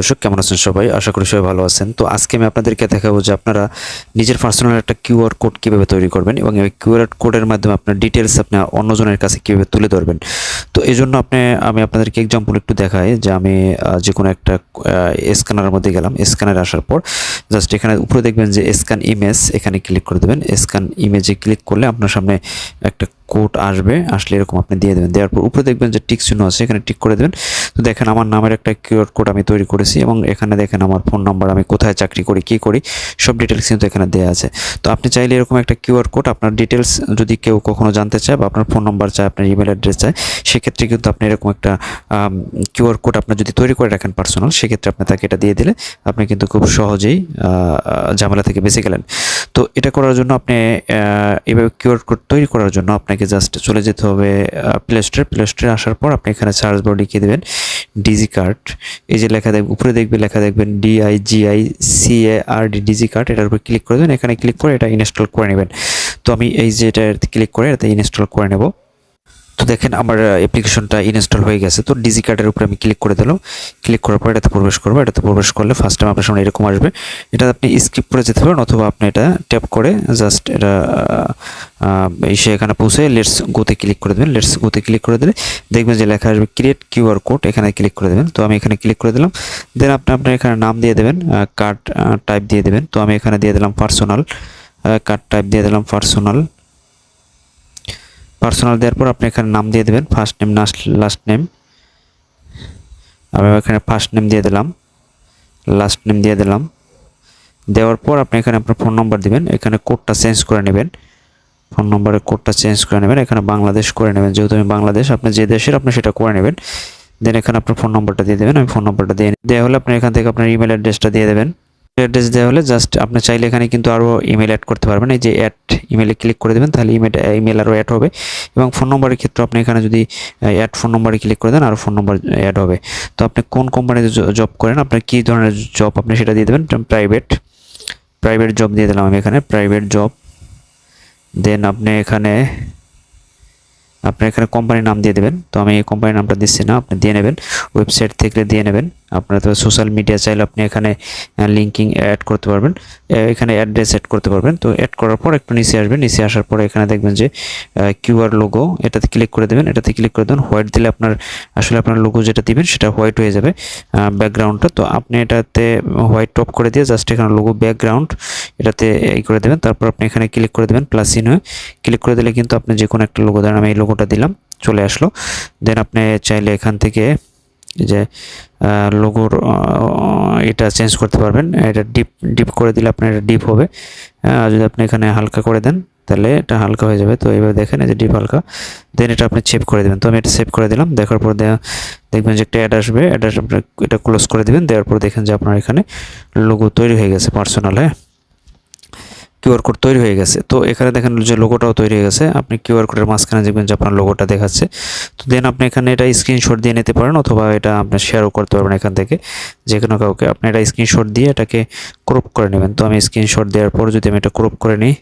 দর্শক, কেমন আছেন সবাই? আশা করি সবাই ভালো আছেন। তো আজকে আমি আপনাদেরকে দেখাবো যে আপনারা নিজের পার্সোনাল একটা কিউআর কোড কীভাবে তৈরি করবেন এবং এই কিউআর কোডের মাধ্যমে আপনার ডিটেলস আপনি অন্যজনের কাছে কীভাবে তুলে ধরবেন। তো এই জন্য আপনি, আমি আপনাদেরকে এক্সাম্পল একটু দেখাই যে আমি যে কোনো একটা স্ক্যানারের মধ্যে গেলাম। স্ক্যানারে আসার পর জাস্ট এখানে উপরে দেখবেন যে স্ক্যান ইমেজ এখানে ক্লিক করে দেবেন। স্ক্যান ইমেজে ক্লিক করলে আপনার সামনে একটা কোড আসবে, আসলে এরকম আপনি দিয়ে দেবেন। দেওয়ার পর উপরে দেখবেন যে টিক চিহ্ন আছে, এখানে টিক করে দেবেন। তো দেখেন আমার নামের একটা কিউআর কোড আমি তৈরি করেছি এবং এখানে দেখেন আমার ফোন নাম্বার, আমি কোথায় চাকরি করি, কী করি, সব ডিটেলস কিন্তু এখানে দেওয়া আছে। তো আপনি চাইলে এরকম একটা কিউআর কোড, আপনার ডিটেলস যদি কেউ কখনো জানতে চায় বা আপনার ফোন নাম্বার চায়, আপনার ইমেল অ্যাড্রেস চায়, সেক্ষেত্রে কিন্তু আপনি এরকম একটা কিউআর কোড আপনার যদি তৈরি করে রাখেন পার্সোনাল সেক্ষেত্রে আপনি তাকে এটা দিয়ে দিলে আপনি কিন্তু খুব সহজেই ঝামেলা থেকে বেঁচে গেলেন। তো এটা করার জন্য আপনি এভাবে কিউআর কোড তৈরি করার জন্য আপনাকে জাস্ট চলে যেতে হবে প্লে স্টোরে প্লে স্টোরে আসার পর আপনি এখানে সার্চ বার লিখে দেবেন ডিজি কার্ড এই যে লেখা দেখবেন উপরে দেখবে লেখা দেখবেন DI GI C A R D digi card এটার উপর ক্লিক করে দেবেন। এখানে ক্লিক করে এটা ইনস্টল করে নেবেন। তো আমি এই যে এটা ক্লিক করে এটা ইনস্টল করে নেব। তো দেখেন আমার অ্যাপ্লিকেশনটা ইনস্টল হয়ে গেছে। তো ডিজি কার্ডের উপরে আমি ক্লিক করে দিলাম। ক্লিক করার পর এটাতে প্রবেশ করব। এটাতে প্রবেশ করলে ফার্স্ট টাইম আপনার সামনে এরকম আসবে। এটা আপনি স্কিপ করে যেতে পারেন অথবা আপনি এটা ট্যাপ করে জাস্ট এটা এসে এখানে পৌঁছে লেটস গোতে ক্লিক করে দেবেন। লেটস গোতে ক্লিক করে দিলে দেখবেন যে লেখা আসবে ক্রিয়েট কিউআর কোড এখানে ক্লিক করে দেবেন। তো আমি এখানে ক্লিক করে দিলাম। দেন আপনি আপনার এখানে নাম দিয়ে দেবেন কার্ড টাইপ দিয়ে দেবেন। তো আমি এখানে দিয়ে দিলাম পার্সোনাল কার্ড টাইপ দিয়ে দিলাম পার্সোনাল পার্সোনাল দেওয়ার পর আপনি এখানে নাম দিয়ে দেবেন ফার্স্ট নেম লাস্ট নেম আমি এখানে ফার্স্ট নেম দিয়ে দিলাম লাস্ট নেম দিয়ে দিলাম। দেওয়ার পর আপনি এখানে আপনার ফোন নম্বর দিবেন, এখানে কোডটা চেঞ্জ করে নেবেন। ফোন নম্বরের কোডটা চেঞ্জ করে নেবেন, এখানে বাংলাদেশ করে নেবেন। যেহেতু আমি বাংলাদেশ, আপনি যে দেশের, আপনি সেটা করে নেবেন। দেন এখানে আপনার ফোন নম্বরটা দিয়ে দেবেন, আমি ফোন নম্বরটা দিয়ে দেওয়া হলে আপনি এখান থেকে আপনার ইমেল অ্যাড্রেসটা দিয়ে দেবেন। অ্যাড্রেস দেওয়া হলে জাস্ট আপনি চাইলে এখানে কিন্তু আরও ইমেল অ্যাড করতে পারবেন। এই যে অ্যাড ইমেলে ক্লিক করে দেবেন, তাহলে ইমেল ইমেল আরও অ্যাড হবে। এবং ফোন নম্বরের ক্ষেত্রে আপনি এখানে যদি অ্যাড ফোন নম্বরে ক্লিক করে দেন আরও ফোন নম্বর অ্যাড হবে। তো আপনি কোন কোম্পানিতে জব করেন, আপনার কী ধরনের জব আপনি সেটা দিয়ে দেবেন প্রাইভেট প্রাইভেট জব দিয়ে দিলাম আমি এখানে প্রাইভেট জব দেন আপনি এখানে আপনি এখানে কোম্পানির নাম দিয়ে দেবেন। তো আমি এই কোম্পানির নামটা দিচ্ছি না, আপনি দিয়ে নেবেন। ওয়েবসাইট থেকে দিয়ে নেবেন। আপনার তো সোশ্যাল মিডিয়া চাইলে আপনি এখানে লিঙ্কিং অ্যাড করতে পারবেন। এখানে অ্যাড্রেস অ্যাড করতে পারবেন। তো অ্যাড করার পর একটু নিচে আসবেন। নিচে আসার পরে এখানে দেখবেন যে কিউআর লোগো এটাতে ক্লিক করে দেবেন। এটাতে ক্লিক করে দেবেন। হোয়াইট দিলে আপনার, আসলে আপনার লোগো যেটা দিবেন, সেটা হোয়াইট হয়ে যাবে ব্যাকগ্রাউন্ডটা তো আপনি এটাতে হোয়াইট টপ করে দিয়ে জাস্ট এখানে লোগো ব্যাকগ্রাউন্ড এটাতে এই করে দেবেন। তারপর আপনি এখানে ক্লিক করে দেবেন প্লাস ইন হয়ে। ক্লিক করে দিলে কিন্তু আপনি যে কোনো একটা লোগো দেন আমি এই লোগোটা দিলাম, চলে আসলো। দেন আপনি চাইলে এখান থেকে যে লোগোর এটা চেঞ্জ করতে পারবেন। এটা ডিপ ডিপ করে দিলে আপনার এটা ডিপ হবে। যদি আপনি এখানে হালকা করে দেন, তাহলে এটা হালকা হয়ে যাবে। তো এইভাবে দেখেন, এই যে ডিপ হালকা। দেন এটা আপনি সেভ করে দেবেন। তো আমি এটা সেভ করে দিলাম। দেখার পর দেখবেন যে একটা অ্যাড আসবে। অ্যাড আসবে, এটা ক্লোজ করে দিবেন। দেওয়ার পর দেখেন যে আপনার এখানে লোগো তৈরি হয়ে গেছে পার্সোনাল হ্যাঁ? কিউআর কোড তৈরি হয়ে গেছে। তো এখানে দেখেন যে লোগোটাও তৈরি হয়ে গেছে। আপনি কিউআর কোডের মাঝখানে দেখবেন যে আপনার লোগোটা দেখাচ্ছে। তো দেন আপনি এখানে এটা স্ক্রিনশট দিয়ে নিতে পারেন অথবা এটা আপনি শেয়ারও করতে পারবেন এখান থেকে। যে কোনো কাউকে। আপনি এটা স্ক্রিনশট দিয়ে এটাকে ক্রপ করে নেবেন। তো আমি স্ক্রিনশট দেওয়ার পর যদি আমি এটা ক্রপ করে নিই